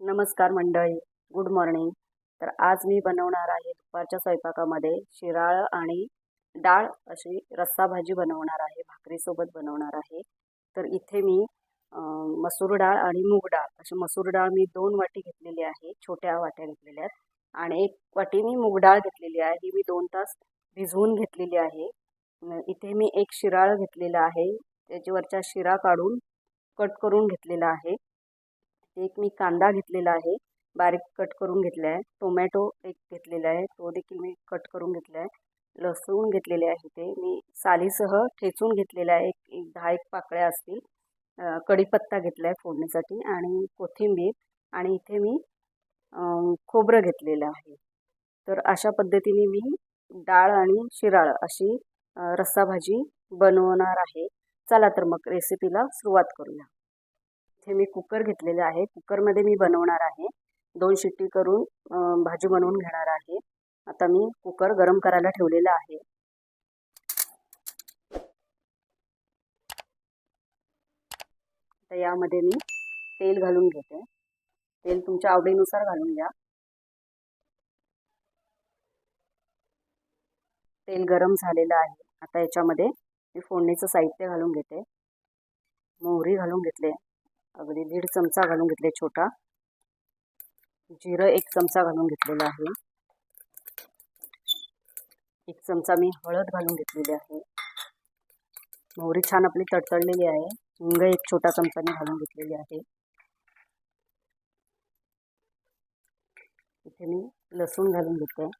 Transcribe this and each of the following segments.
नमस्कार मंडळी good morning. तर आज मी बनवणार आहे दुपारच्या स्वयंपाकामध्ये शिराळ आणि डाळ अशी रस्सा भाजी बनवणार आहे भाकरीसोबत बनवणार आहे. तर इथे मी मसूर डाळ आणि मूग डाळ. अशी मसूर डाळ मी दोन वाटी घेतलेली आहे छोट्या वाट्या घेतलेल्या आहेत. आणि एक वाटी मी मूग डाळ घेतलेली आहे ही मी दोन तास भिजवून घेतलेली आहे. इथे मी एक शिराळ घेतलेला आहे त्याच्यावरच्या शिरा काढून कट करून घेतलेला आहे. एक मी कांदा घेतलेला आहे बारीक कट करून घेतला आहे टोमॅटो एक घेतलेला आहे तो देखील मी कट करून घेतला आहे लसूण घेतलेले आहे ते मी सालीसह ठेचून घेतलेला आहे एक एक दहा एक पाकळ्या असतील कढीपत्ता घेतला आहे फोडण्यासाठी आणि कोथिंबीर आणि इथे मी खोबरं घेतलेलं आहे. तर अशा पद्धतीने मी डाळ आणि शिराळ अशी रस्साभाजी रस्सा भाजी बनवणार आहे. चला तर मग रेसिपीला सुरुवात करूया. इथे मी कुकर घेतलेले आहे. कुकरमध्ये मी बनवणार आहे. दोन शिट्टी करून भाजी बनवून घेणार आहे. आता मी कुकर गरम करायला ठेवलेला आहे. आता यामध्ये मी तेल घालून घेते. तेल तुमच्या आवडीनुसार घालून घ्या. तेल गरम झालेलं आहे. आता याच्यामध्ये मी फोडणीचं साहित्य घालून घेते. मोहरी घालून घेतले. अगदी दीड चमचा घालून घेतले छोटा. जिरं एक चमचा घालून घेतलेला आहे. एक चमचा मी हळद घालून घेतलेली आहे. मोहरी छान आपली तडतडलेली आहे. हिंग एक छोटा चमचाने घालून घेतलेली आहे. इथे मी लसूण घालून घेते.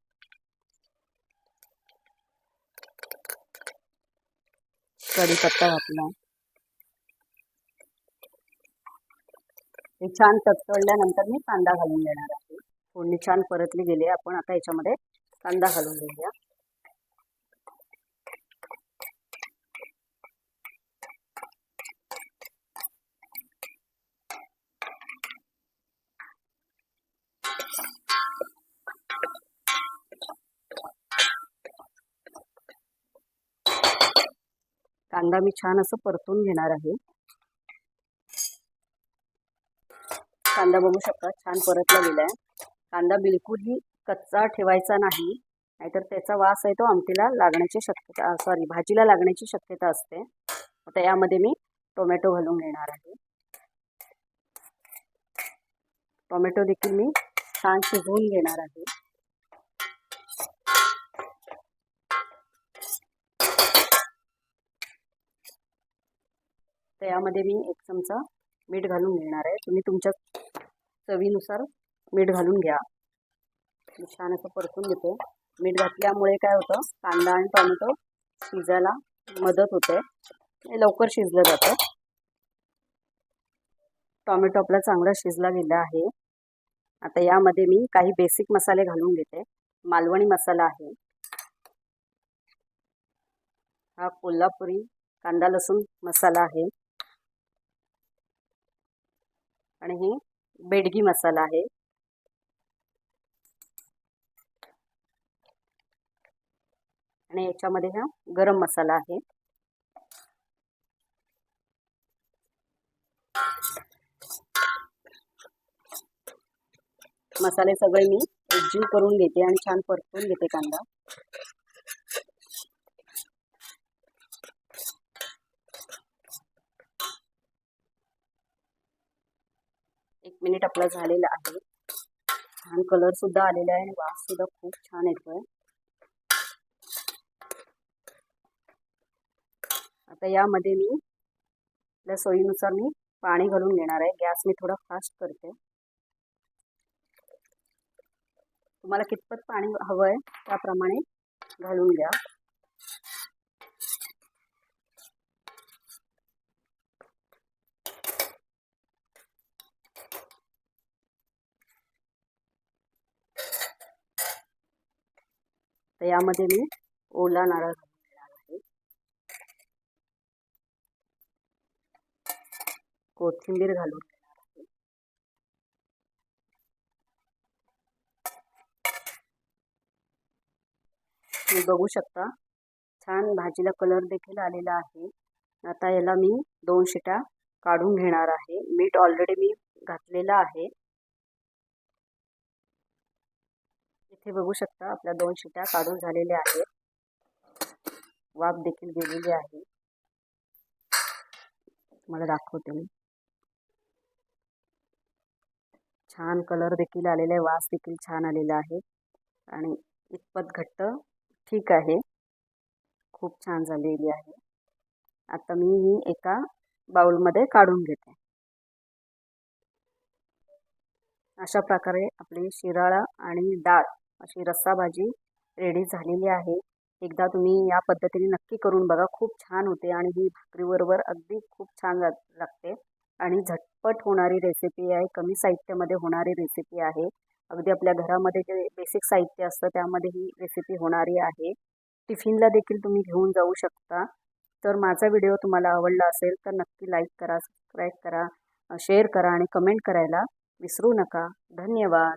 कढीपत्ता घातला. हे छान तडतडल्यानंतर मी कांदा घालून देणार आहे. फोडणी छान परतली गेली आपण आता याच्यामध्ये कांदा घालून घेऊया. कांदा मी छान असं परतून घेणार आहे. कांदा बघू शकता. छान परतला गेला आहे कांदा बिलकुलही कच्चा ठेवायचा नाही. नाहीतर त्याचा वास आहे तो आमटीला लागण्याची शक्यता सॉरी भाजीला लागण्याची शक्यता असते. आता यामध्ये मी टोमॅटो घालून घेणार आहे. टोमॅटो देखील मी छान शिजवून घेणार आहे. तर यामध्ये मी एक चमचा मीठ घालून घेणार आहे. तुम्ही तुमच्या चवीनुसार मीठ घालून घ्या. मी छान असं परतून घेते मीठ घातल्यामुळे काय होतं? कांदा आणि टोमॅटो शिजायला मदत होते. हे लवकर शिजलं जातं. टॉमॅटो आपला चांगला शिजला गेला आहे. आता यामध्ये मी काही बेसिक मसाले घालून घेते. मालवणी मसाला आहे. हा कोल्हापुरी कांदा लसूण मसाला आहे. आणि हे बेडगी मसाला आहे. आणि याच्यामध्ये हा गरम मसाला आहे. मसाले सगळे मी एकजीव करून घेते आणि छान परतून घेते कांदा. मिनिट आपला झालेला आहे. छान कलर सुद्धा आलेला आहे आणि वास सुद्धा खूप छान येतोय. आता यामध्ये मी आपल्या सोयीनुसार मी पाणी घालून घेणार आहे. गॅस मी थोडा फास्ट करते. तुम्हाला कितपत पाणी हवं आहे त्याप्रमाणे घालून घ्या. तर यामध्ये मी ओला नारळ घालून आहे. कोथिंबीर घालून तुम्ही बघू शकता छान भाजीला कलर देखील आलेला आहे. आता याला मी दोन शिट्या काढून घेणार आहे. मीठ ऑलरेडी मी घातलेलं आहे. इथे बघू शकता आपल्या दोन शिट्या काढून झालेल्या आहेत. वाफ देखील गेलेली आहे. तुम्हाला दाखवते मी. छान कलर देखील आलेला आहे. वास देखील छान आलेला आहे. आणि इतपत घट्ट ठीक आहे. खूप छान झालेली आहे. आता मी ही एका बाउलमध्ये काढून घेते. अशा प्रकारे आपली शिराळा आणि डाळ अशी रस्सा भाजी रेडी झालेली आहे. एकदा तुम्ही या पद्धतीने नक्की करून बघा. खूप छान होते आणि ही भाकरीबरोबर अगदी खूप छान लागते. आणि झटपट होणारी रेसिपी आहे. कमी साहित्यामध्ये होणारी रेसिपी आहे. अगदी आपल्या घरामध्ये जे बेसिक साहित्य असतं त्यामध्ये ही रेसिपी होणारी आहे. टिफिनला देखील तुम्ही घेऊन जाऊ शकता. तर माझा व्हिडिओ तुम्हाला आवडला असेल तर नक्की लाईक करा सबस्क्राईब करा शेअर करा आणि कमेंट करायला विसरू नका. धन्यवाद.